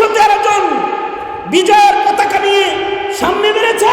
তিনশো তেরো জন বিজয়ের পতাকা নিয়ে সামনে বেড়েছে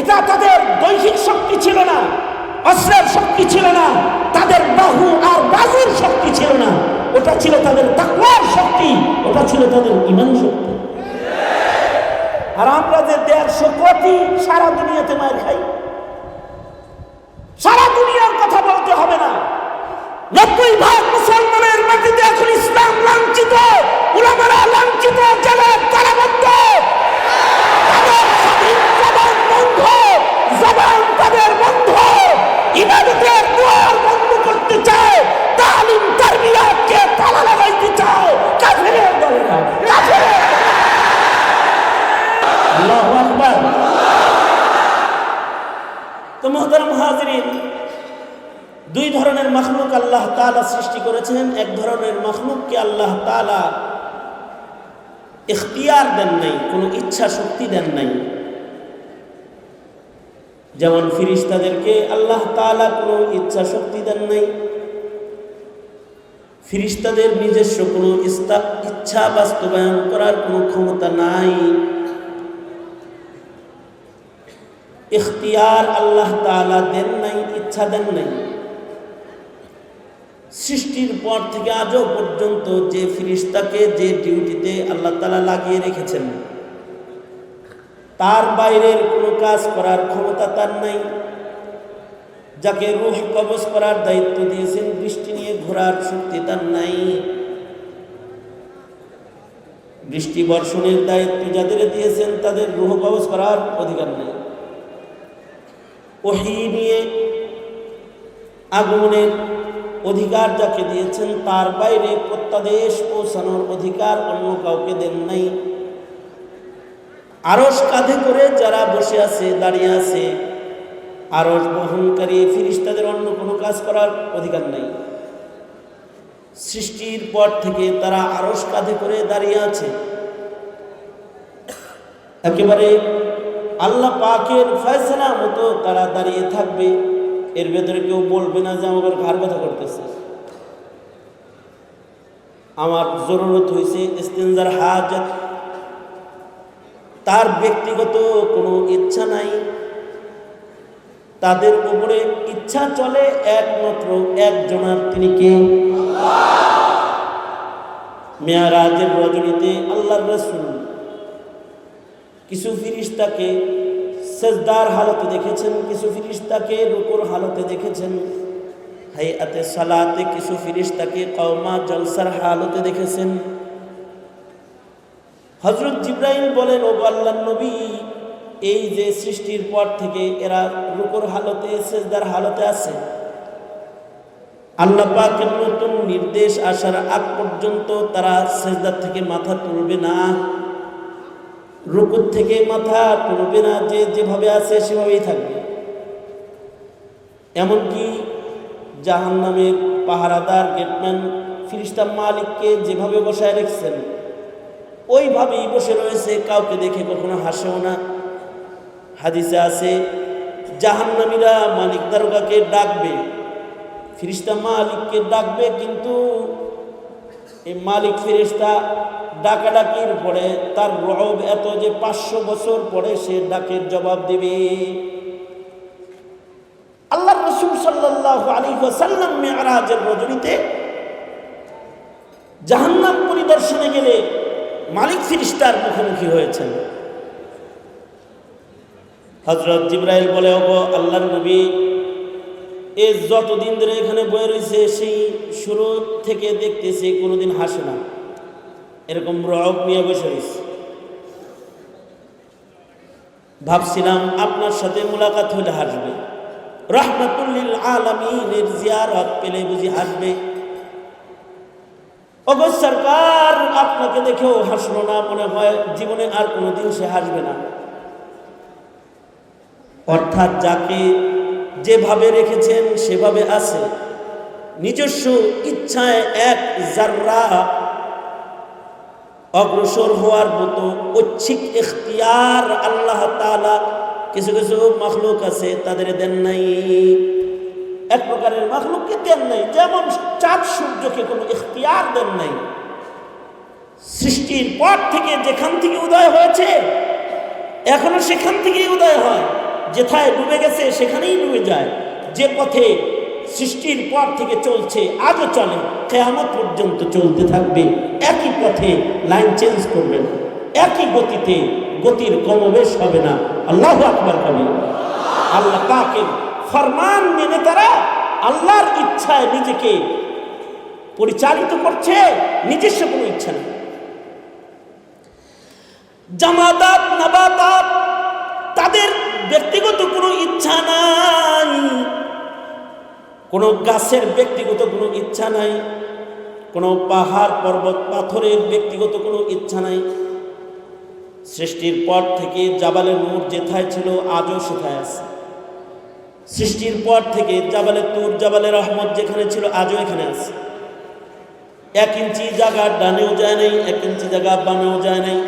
এটা তাদের দৈহিক শক্তি ছিল না, অস্ত্রের শক্তি ছিল না, তাদের বাহু আর বাহুর শক্তি ছিল না। ওটা ছিল তাদের তাকওয়ার শক্তি, ওটা ছিল তাদের ইমান শক্তি। আর আমরা যে দেড়শো কোটি সারা দুনিয়াতে মায়ের খাই, সারা দুনিয়ার কথা বলতে হবে না। নব্বই ভাগ মুসলমানের মাটিতে এখন ইসলাম লাঞ্ছিত। উলামারা লাঞ্ছিত জেলে তারাবদ্ধ কোনো ইচ্ছা শক্তি দেন নাই। যেমন ফিরিস্তাদেরকে আল্লাহ তালা কোনো ইচ্ছা শক্তি দেন নাই। ফিরিস্তাদের নিজস্ব কোনো ইচ্ছা বাস্তবায়ন করার কোনো ক্ষমতা নাই। ইখতিয়ার আল্লাহ তাআলা দেন নাই, ইচ্ছা দেন নাই। সৃষ্টির পর থেকে আজও পর্যন্ত যে ফিরিস্তাকে যে ডিউটিতে আল্লাহ তালা লাগিয়ে রেখেছেন তার বাইরের কোনো কাজ করার ক্ষমতা তার নাই। যাকে রুহ কবজ করার দায়িত্ব দিয়েছেন, বৃষ্টি নিয়ে ঘোরার শক্তি তার নাই। বৃষ্টি বর্ষণের দায়িত্ব যাদের দিয়েছেন, তাদের রুহ কবজ করার অধিকার নেই। ওহি নিয়ে আগমনের অধিকার যাকে দিয়েছেন, তার বাইরে প্রত্যাদেশ পৌঁছানোর অধিকার অন্য কাউকে দেন নাই। আরস কাঁধে করে যারা বসে আছে, দাঁড়িয়ে আছে আরস বহনকারী ফিরিস্তাদের অন্য কোনো কাজ করার অধিকার নেই। সৃষ্টির পর থেকে তারা আরস কাঁধে করে দাঁড়িয়ে আছে। একেবারে আল্লাহ পাকের ফয়সলা মতো তারা দাঁড়িয়ে থাকবে। এর ভেতরে কেউ বলবে না যে আমার ঘাড় ব্যথা করতেছে। আমার জরুরত হয়েছে ইস্তেঞ্জার তার ব্যক্তিগত কোনো ইচ্ছা নাই। তাদের উপরে ইচ্ছা চলে একমাত্র একজনার, তিনি কে? মেয়ারাজের রজনীতে আল্লাহর রসুল। কিছু ফিরিস্তাকে সেজদার হালতে দেখেছেন, কিছু ফিরিস্তাকে রুকুর হালতে দেখেছেন। হাইয়াতে সালাতে কিছু ফিরিস্তাকে কওমা জলসার হালতে দেখেছেন। হজরত জিব্রাইল বলেন ও আল্লাহ নবী, এই যে সৃষ্টির পর থেকে এরা রুকুর হালতে, সেজদার হালতে আছে। আল্লাহ পাকের নতুন নির্দেশ আসার আগ পর্যন্ত তারা সেজদার থেকে মাথা তুলবে না। রুকুর থেকে মাথা তুলবে না, যে যেভাবে আছে সেভাবেই থাকবে। এমনকি জাহান নামের পাহারাদার, গেটম্যান, ফিরিস্তা মালিককে যেভাবে বসায় রেখেছেন ওইভাবেই বসে রয়েছে, কাউকে দেখে কখনো হাসেও না। হাদিসে আছে, জাহান্নামীরা মালিক দারোগাকে ডাকবে, ফিরিস্তা মালিককে ডাকবে, কিন্তু এই মালিক ফিরিস্তা ডাকাডাকির পরে তার রব এত যে পাঁচশো বছর পরে সে ডাকের জবাব দেবে। আল্লাহ রসুল সাল্লাহ আলী সাল্লাম মেয়ারাজের রজনীতে জাহান্নাম পরিদর্শনে গেলে মালিক ফিরিস্তার মুখোমুখি হয়েছেন। হজরত জিব্রাইল বলে অব আল্লাহর নবী, এ যতদিন ধরে এখানে বয়ে রয়েছে, সেই শুরু থেকে দেখতেছে কোনোদিন হাসে না। এরকম রব নিয়ে বসে রয়েছে। ভাবছিলাম আপনার সাথে মোলাকাত হলে হাসবে। রহমতুল্লিল আলমিনের জিয়ারত পেলে বুঝি হাসবে। অগ সরকার, আপনাকে দেখেও হাসলো না মনে হয়, জীবনে আর কোনোদিন সে হাসবে না। অর্থাৎ যাকে যেভাবে রেখেছেন, সেভাবে আছে। নিজস্ব ইচ্ছায় এক জাররা অগ্রসর হওয়ার মতো ঐচ্ছিক এখতিয়ার আল্লাহ তালা কিছু কিছু মখলুক আছে, তাদের দেন নাই। এক প্রকারের মখলুককে দেন নাই, যেমন চাঁদ সূর্যকে কোনো এখতিয়ার দেন নাই। সৃষ্টির পর থেকে যেখান থেকে উদয় হয়েছে, এখনও সেখান থেকেই উদয় হয়। যেথায় ডুবে গেছে, সেখানেই ডুবে যায়। যে পথে সৃষ্টির পর থেকে চলছে, আজও চলে, কেয়ামত পর্যন্ত চলতে থাকবে। একই পথে লাইন চেঞ্জ করবে না। একই গতিতে গতির কমবেশ হবে না। আল্লাহ আকবর কবি। আল্লাহ পাকের ফরমান মেনে তারা আল্লাহর ইচ্ছায় নিজেকে পরিচালিত করছে, নিজস্ব কোনো ইচ্ছা নেই। জামাতাত, নাবাতাত, তাদের ব্যক্তিগত কোনো ইচ্ছা নাই। কোনো গাছের ব্যক্তিগত কোনো ইচ্ছা নাই, কোনো পাহাড়, পর্বত, পাথরের ব্যক্তিগত কোনো ইচ্ছা নাই। সৃষ্টির পর থেকে জাবালের নূর যেথায় ছিল, আজও সেথায় আছে। সৃষ্টির পর থেকে জাবালে তুর, জাবালের রহমত যেখানে ছিল, আজও এখানে আছে। এক ইঞ্চি জায়গা ডানেও যায় নাই, এক ইঞ্চি জায়গা বামেও যায় নাই।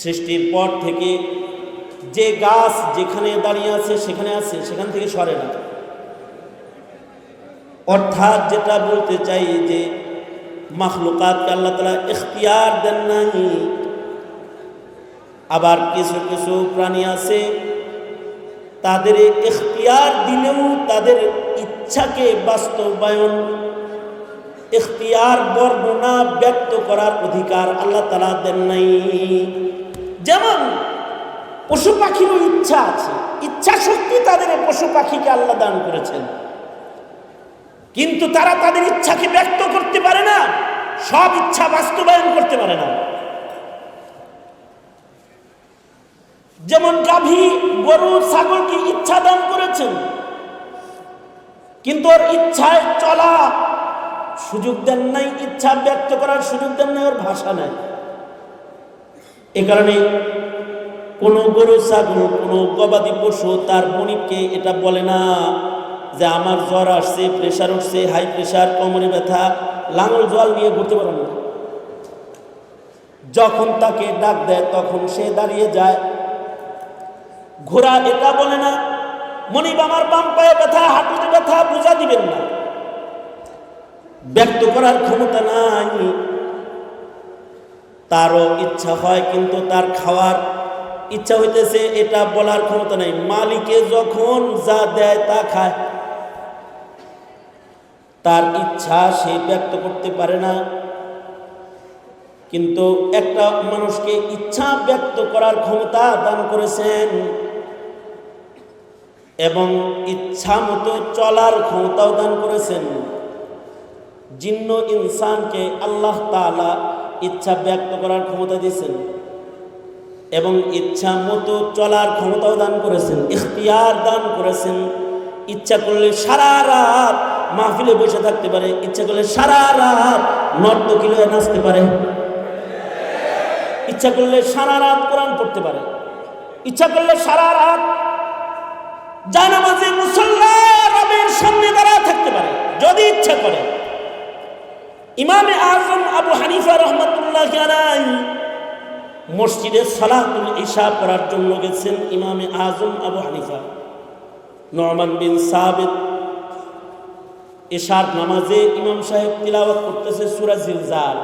সৃষ্টির পর থেকে যে গাছ যেখানে দাঁড়িয়ে আছে, সেখানে আছে, সেখান থেকে সরে না। অর্থাৎ যেটা বলতে চাই যে, মাখলুকাতকে আল্লাহ তালা এখতিয়ার দেন নাই আবার কিছু কিছু প্রাণী আছে, তাদের এখতিয়ার দিলেও তাদের ইচ্ছাকে বাস্তবায়ন, এখতিয়ার বর্ণনা ব্যক্ত করার অধিকার আল্লাহ তালা দেন নাই। যেমন পশু পাখিরও ইচ্ছা আছে, ইচ্ছা শক্তি তাদের পশু পাখিকে আল্লাহ দান করেছেন। কিন্তু তারা তাদের ইচ্ছাকে ব্যক্ত করতে পারে না, সব ইচ্ছা বাস্তবায়ন করতে পারে না। যেমন গাভী, গরু, ছাগলকে ইচ্ছা দান করেছেন, কিন্তু ওর ইচ্ছায় চলা সুযোগ দেন নাই, ইচ্ছা ব্যক্ত করার সুযোগ দেন নাই, ওর ভাষা নাই। এ কারণে কোনো গরু, ছাগল, কোনো গবাদি পশু তার মনিবকে এটা বলে না যে আমার জ্বর আসছে, প্রেশার উঠছে, হাই প্রেশার, কোমরে ব্যথা, লাঙল জল নিয়ে ঘুরতে পারো না। যখন তাকে ডাক দেয়, তখন সে দাঁড়িয়ে যায় ঘোড়া এটা বলে না। মনিব, আমার বাম পায়ে ব্যথা, হাঁটুতে ব্যথা, বোঝা দিবেন না। ব্যক্ত করার ক্ষমতা নাই। তারও ইচ্ছা হয়, কিন্তু তার খাওয়ার ইচ্ছা হইতেছে, এটা বলার ক্ষমতা নাই। মালিকে যখন যা দেয় তা খায়। তার ইচ্ছা সে ব্যক্ত করতে পারে না। কিন্তু একটা মানুষকে ইচ্ছা ব্যক্ত করার ক্ষমতা দান করেছেন। এবং ইচ্ছা মতো চলার ক্ষমতাও দান করেছেন। জিন্ন ইনসানকে আল্লাহ তালা ইচ্ছা ব্যক্ত করার ক্ষমতা দিয়েছেন এবং ইচ্ছা মতো চলার ক্ষমতাও দান করেছেন, ইখতিয়ার দান করেছেন। ইচ্ছা করলে সারা রাত মাহফিলে বসে থাকতে পারে, ইচ্ছা করলে সারা রাত নর্তকী হয়ে নাচতে পারে। ইচ্ছা করলে সারা রাত কোরআন পড়তে পারে। ইচ্ছা করলে সারা রাত জানামাজে মুসল্লা সামনে দাঁড়া থাকতে পারে, যদি ইচ্ছা করে। ইমামে আজম আবু হানিফা রহমতুল্লাহ জানাই মসজিদে সালাতুল ইশা পড়ার জন্য গেছেন ইমামে আজম আবু হানিফা। নরমান বিন সাবেদ এশার নামাজে ইমাম সাহেব তিলাওয়াত করতেছে সুরা জিলজাল।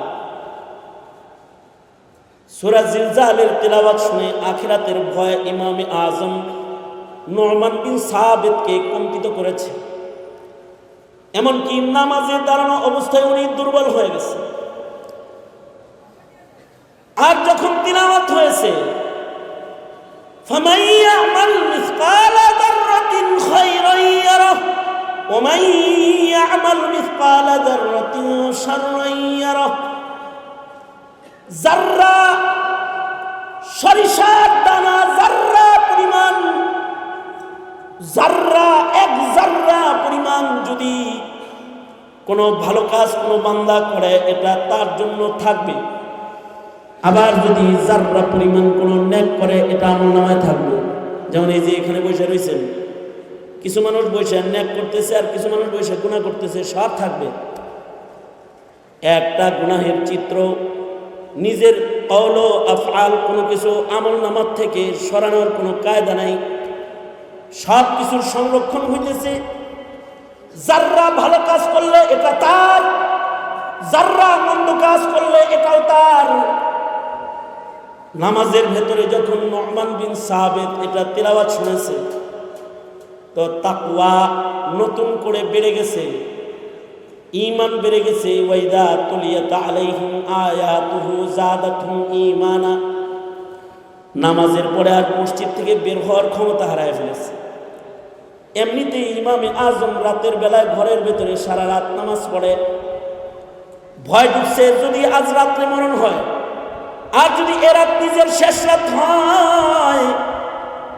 সুরা জিলজালের তিলাওয়াত শুনে আখিরাতের ভয় ইমামে আজম নরমান বিন সাবেদকে কম্পিত করেছে এমনকি নামাজে দাঁড়ানো অবস্থায় উনি দুর্বল হয়ে গেছে আর যখন তিলাওয়াত হয়েছে فمن يعمل مثقال ذرة خيرا يره ومن يعمل مثقال ذرة شرا يره জাররা সরিষার দানা জাররা পরিমাণ জাররা এক জাররা পরিমাণ যদি কোনো ভালো কাজ কোনো বান্দা করে, এটা তার জন্য থাকবে। আবার যদি জাররা পরিমাণ কোনো ন্যাক করে, এটা আমার নামায় থাকবে। যেমন এই যে এখানে বসে রয়েছেন, কিছু মানুষ বসে ন্যাক করতেছে আর কিছু মানুষ বসে গুণা করতেছে, সব থাকবে। একটা গুনাহের চিত্র, নিজের কল আফআল কোনো কিছু আমল নামার থেকে সরানোর কোনো কায়দা নাই। সব কিছুর সংরক্ষণ হইতেছে। যাররা ভালো কাজ করলে এটা তার, যাররা মন্দ কাজ করলে এটাও তার। নামাজের ভেতরে যখন নহমান বিন সাহাবেদ এটা তেলাওয়াত শুনেছে, তো তাকুয়া নতুন করে বেড়ে গেছে ইমান বেড়ে গেছে। ওয়াইদা তুলিয়াত আলাইহিম আয়াতুহু জাদাতুহুম ঈমানা। নামাজের পরে আর মসজিদ থেকে বের হওয়ার ক্ষমতা হারায় ফেলেছে। এমনিতেই ইমামে আজম রাতের বেলায় ঘরের ভেতরে সারা রাত নামাজ পড়ে। ভয় ঢুকছে যদি আজ রাত্রে মরণ হয়, আর যদি এ রাত নিজের শেষ রাত হয়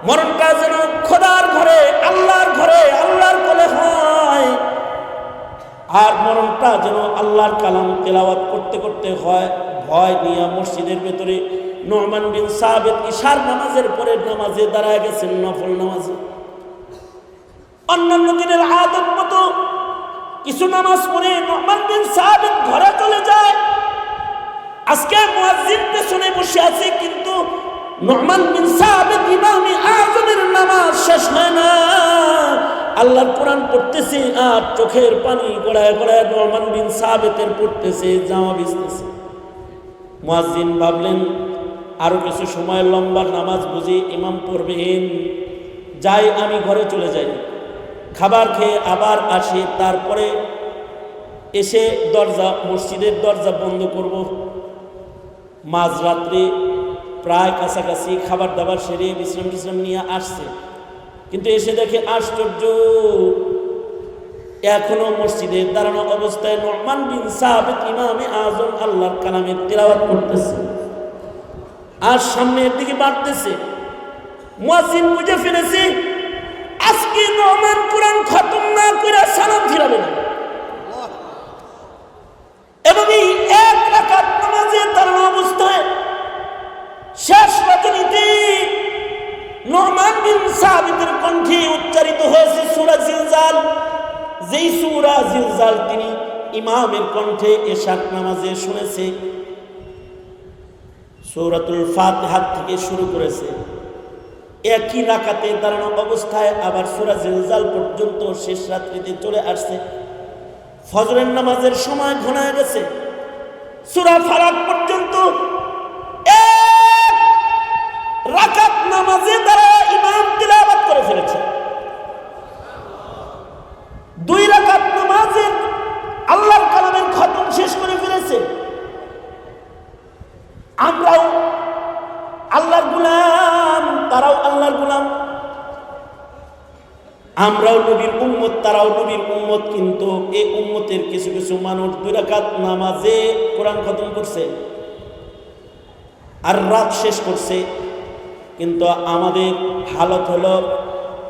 মরণটা যেন খোদার ঘরে, আল্লাহর ঘরে, আল্লাহর কোলে হয়। আর মরণটা যেন আল্লাহর কালাম তেলাওয়াত করতে করতে হয়, ভয় নিয়ে মসজিদের ভেতরে। নোমান বিন সাহাবেদ ইশার নামাজের পরে নামাজে দাঁড়ায় গেছেন নফল নামাজে। অন্যান্য দিনের আদত মতো কিছু নামাজ পড়ে নোমান বিন সাহাবেদ ঘরে চলে যায়। আজকে মুয়াজ্জিন পেছনে বসে আছে, কিন্তু নোমান বিন সাহাবেদ ইমামি আজমের নামাজ শেষ হয় না। আল্লাহর কোরআন পড়তেছে, আর চোখের পানি গড়ায় গড়ায় নোমান বিন সাহাবেতের পড়তেছে জামা ভিজতেছে মুয়াজ্জিন ভাবলেন, আরও কিছু সময় লম্বা নামাজ বুঝে ইমাম পড়বেন, যাই আমি ঘরে চলে যাই। খাবার খেয়ে আবার আসে, তারপরে এসে দরজা, মসজিদের দরজা বন্ধ করব। মাঝরাত্রে প্রায় কাছাকাছি খাবার দাবার সেরে বিশ্রাম বিশ্রাম নিয়ে আসছে। কিন্তু এসে দেখে আশ্চর্য, এখনও মসজিদে দাঁড়ানো অবস্থায় নরমান বিন সাহাবেদ ইমামে আজম আল্লাহর কালামের তেলাওয়াত করতেছে। আর সামনের দিকে বাড়তেছে। মুয়াজ্জিন বুঝে ফেলেছে আজকে নরমান কোরআন খতম না করে সালাম ফিরাবে না। এবং এই এক রাকাত নামাজে দাঁড়ানো অবস্থায় শেষ রজনীতে নোমান বিন সাহাবিদের কণ্ঠে উচ্চারিত হয়েছে সুরা জিলজাল। যেই সুরা জিলজাল তিনি ইমামের কণ্ঠে এশাক নামাজে শুনেছে, সৌরাতুল ফাতিহাত থেকে শুরু করেছে। একই রাকাতে দাঁড়ানো অবস্থায় আবার সুরা জিলজাল পর্যন্ত শেষ রাত্রিতে চলে আসছে। ফজরের নামাজের সময় ঘনায় গেছে। সুরা ফারাক পর্যন্ত রাকাত নামাজে তারা ইমাম তিলাবাত করে ফেলেছে। দুই রাকাত নামাজে আল্লাহর কালামের খতম শেষ করে ফেলেছে। আমরাও আল্লাহর গুলাম, তারাও আল্লাহর গুলাম। আমরাও নবীর উম্মত, তারাও নবীর উম্মত, কিন্তু এই উম্মতের কিছু কিছু মানুষ দুই রাকাত নামাজে কোরআন খতম করছে আর রাত শেষ করছে। কিন্তু আমাদের হালত হলো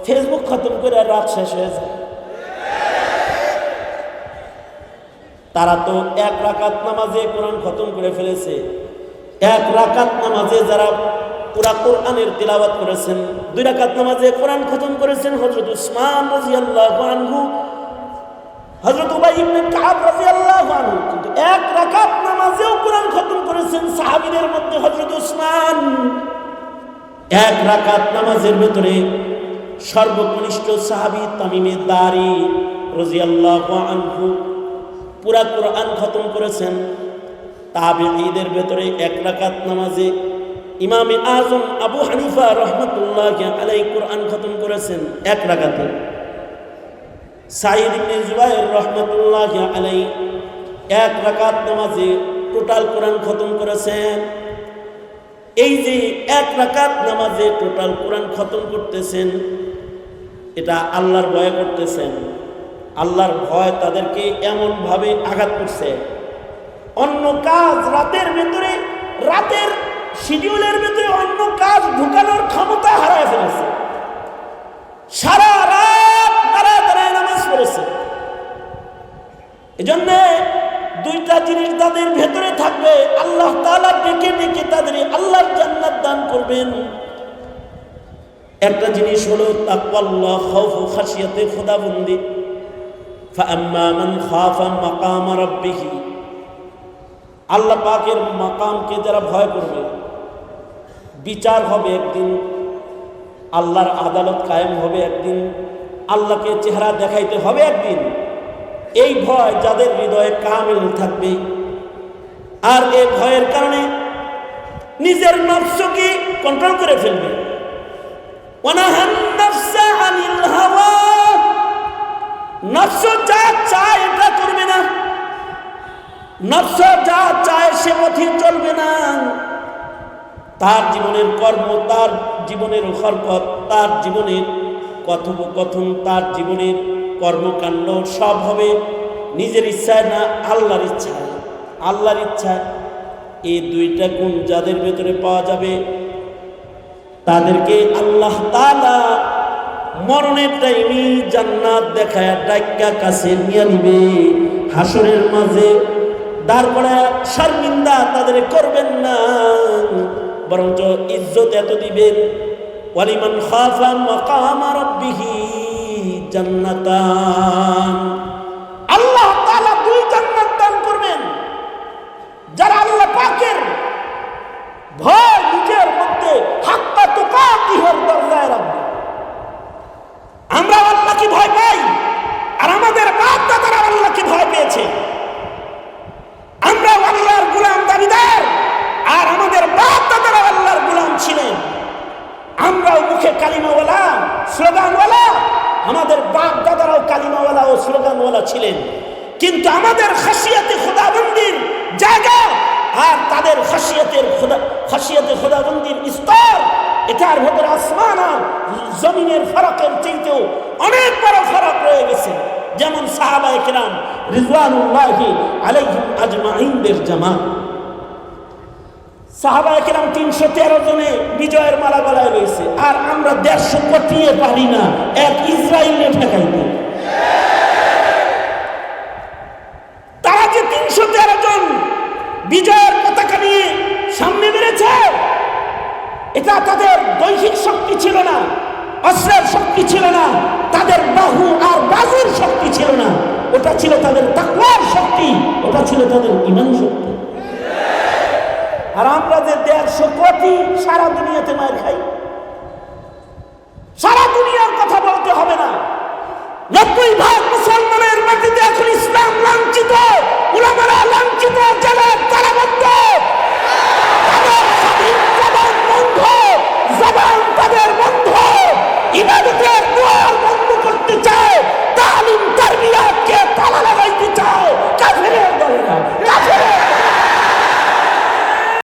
ফেসবুক খতম করে রাত শেষ হয়ে যায়। তারা তো এক রাকাত নামাজে কোরআন খতম করে ফেলেছে। এক রাকাত নামাজে যারা পুরা কোরআনের তিলাওয়াত করেছেন। দুই রাকাত নামাজে কোরআন খতম করেছেন হযরত উসমান রাদিয়াল্লাহু আনহু। হযরত উবাই ইবনে কাব রাদিয়াল্লাহু আনহু। কিন্তু এক রাকাত নামাজেও কোরআন খতম করেছেন সাহাবীদের মধ্যে হযরত উসমান। এক রাকাত নামাজের ভিতরে সর্বকনিষ্ঠ সাহাবী তামিমে দারি রাদিয়াল্লাহু আনহু পুরা কোরআন খতম করেছেন। তাবিঈদের ভেতরে এক রাকাত নামাজে ইমামে আজম আবু হানিফা রহমতুল্লাহ আলাই কোরআন খতম করেছেন এক রাকাতে। সাইদ ইবনে জুবাইর আলাই এক রাকাত নামাজে টোটাল কোরআন খতম করেছেন। এই যে এক রাকাত নামাজে টোটাল কোরআন খতম করতেছেন, এটা আল্লাহর ভয়ে করতেছেন। আল্লাহর ভয় তাদেরকে এমনভাবে আঘাত করছে। অন্য কাজ রাতের ভেতরে, রাতের শিডিউলের ভেতরে অন্য কাজ ঢুকানোর ক্ষমতা হারায় ফেলেছে সারা রাত দাঁড়ায় দাঁড়ায় নামাজ পড়েছে এজন্য দুইটা জিনিস তাদের ভেতরে থাকবে আল্লাহ তাআলা ডেকে ডেকে তাদের আল্লাহর জান্নাত দান করবেন একটা জিনিস হলো তাকওয়াল্লাহ খাউফ ও খাশিয়াতে খোদাবন্দি فأما من خاف مقام ربه আল্লাহ পাকের মাকামকে যারা ভয় করবে বিচার হবে একদিন, আল্লাহর আদালত কায়েম হবে একদিন, আল্লাহকে চেহারা দেখাইতে হবে একদিন। এই ভয় যাদের হৃদয়ে কামিল থাকবে। আর এই ভয়ের কারণে নিজের নফসকে কন্ট্রোল করে ফেলবে। যা চায় এটা করবে না। নফস যা চায় সে পথে চলবে না। তার জীবনের কর্ম, তার জীবনের হরকত তার জীবনের কথোপকথন, তার জীবনের কর্মকাণ্ড সব হবে নিজের ইচ্ছায় না আল্লাহর ইচ্ছায়? আল্লাহর ইচ্ছায়। এই দুইটা গুণ যাদের ভেতরে পাওয়া যাবে, তাদেরকে আল্লাহ তালা মরণের টাইমে জান্নাত দেখায় ডাক্কা কাছে নিয়ে নিবে। হাসরের মাঝে দাঁড় করায় শর্মিন্দা তাদের করবেন না। বরঞ্চ ইজ্জত এত দিবেন। ওয়ালিমান খাফা মাকামা রাব্বিহি জান্নাতান। আল্লাহ তাআলা দুই জান্নাত দান করবেন। যারা আল্লাহ পাকের ভয়, নিজের মধ্যে হাক্কা তুকাতিহর দরজায় রাখবে আমরা আল্লাহকে ভয় পাই আর আমাদের বাপ দাদারা আল্লাহকে ভয় পেয়েছে আমরা আল্লাহর গুলাম দাবিদার আর আমাদের বাপ দাদারা আল্লাহর গুলাম ছিলেন আমরাও মুখে কালিমাওয়ালা স্লোগানওয়ালা আমাদের বাপ দাদারাও কালিমাওয়ালা ও স্লোগানওয়ালা ছিলেন কিন্তু আমাদের খাসিয়াতে খোদাবন্দির জায়গা আর তাদের খাসিয়াতের খোদা খাসিয়াতে খোদাবন্দির স্তর এটার ভেতরে আসমান আর জমিনের ফারাকের চাইতেও অনেক বড় ফারাক রয়ে গেছে যেমন সাহাবা একরাম রিজওয়ানুল্লাহি আলাইহিম আজমাইনদের জামাত। সাহাবা একরাম তিনশো তেরো জনে বিজয়ের মালা গলায় রয়েছে আর আমরা দেড়শো কোটিয়ে পারি না, এক ইসরায়েলে ঠেকাইতে ছিল তাদের ইমান শক্তি। আর আমরা যে দেড়শো কোটি সারা দুনিয়াতে মায়ের খাই, সারা দুনিয়ার কথা বলতে হবে না। নব্বই ভাগ মুসলমানের মাটিতে এখন ইসলাম লাঞ্ছিত, উলামারা লাঞ্ছিত ইবাদতের বন্ধ করতে চায় তালিম তালা লাগাই